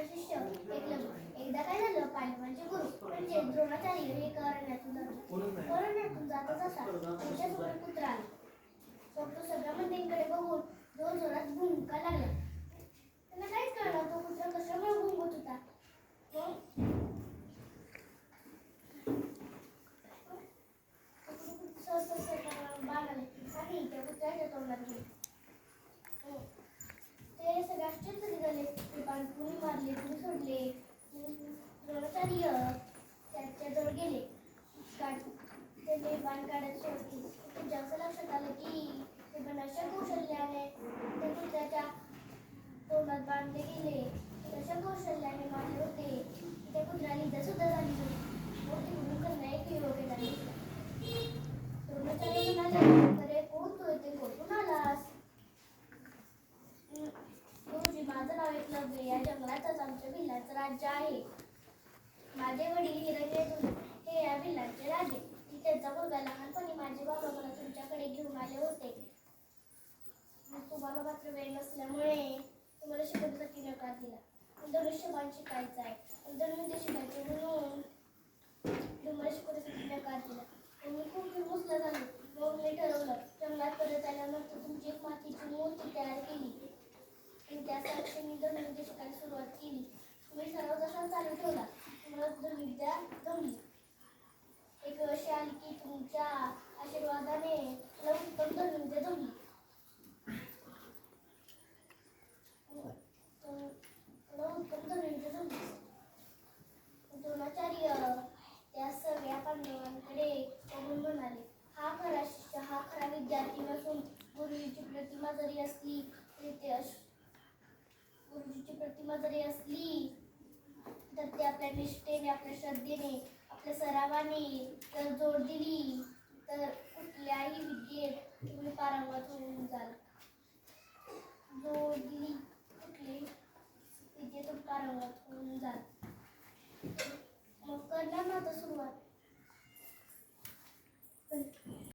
द्रोणाचा शिष्य एकलव्य एकदा काय झालं पांडवांचे गुरु म्हणजे द्रोणाचार्य हे करण्यातून अरण्यातून जात अरण्यातून जाता जाता त्यांच्यासमोर कुत्रा आला मग तो सगळ्या मंदिरांकडे बघून जोर जोरात भूमिका लागला त्यांना काहीच कळलं तो पुत्र कशामुळे भूमत होता मग सहज सहज आले आणि त्या कुत्र्याच्या तोंडात गेले हं. ते सगळे आश्चर्य झाले ते बाण कुणी मारले कुणी सोडले द्रोणाचार्य त्याच्याजवळ गेले काढ त्याने बाण काढायची होती केली त्यांच्या असं लक्षात आलं की ते बाण अशा कौशल्याने त्या कुत्र्याच्या तोंडात बांधले गेले. ते अशा कौशल्याने मारले होते. त्या कुत्र्याला इजा सुद्धा झाली होती मग तिकडून त्यांना एक युवक येताना दिसला म्हणाले अरे कोण तू येते? कोठून आलास? गुरुजी माझं नाव एकलव्य या जंगलातच आमच्या भिल्लाचं राज्य आहे. माझे वडील हिरण्य हे या भिल्लाचे राजे. त्यांचा मुलगा लहानपणी माझे बाबा मला तुमच्याकडे घेऊन आले होते. मग तुम्हाला मात्र वेळ नसल्यामुळे तुम्हाला शिकवण्यासाठी नकार दिला. पण धनुष्यबाण शिकायचं आहे. धनुष्य शिकायचे म्हणून तुम्हाला शिकवण्यासाठी नकार दिला. आणि मी खूप विमुसला झालो मग मी ठरवलं जंगलात परत आल्यानंतर तुमची एक मातीची मूर्ती तयार केली. आणि त्यासाठी मी धनुर्विद्या शिकायला सुरुवात केली. मी सर्व जसा चालू ठेवला मला धनुर्विद्या जमली. एक आली की तुमच्या आशीर्वादाने मला उत्तम धनुर्विद्या जमली मला द्रोणाचार्य त्या सगळ्या पांडवांकडे बघून म्हणाले हा खरा शिष्य हा खरा विद्यार्थी नसून गुरुजीची प्रतिमा जरी असली तरी ते गुरुजीची प्रतिमा जरी असली तर ते आपल्या निष्ठेने आपल्या श्रद्धेने आपल्या सरावाने तर जोड दिली तर कुठल्याही विद्येत तुम्ही पारंगत होऊन जाल. जोड दिली कुठली विद्येतून पारंगत होऊन जाल. मग करणार ना सुरुवात.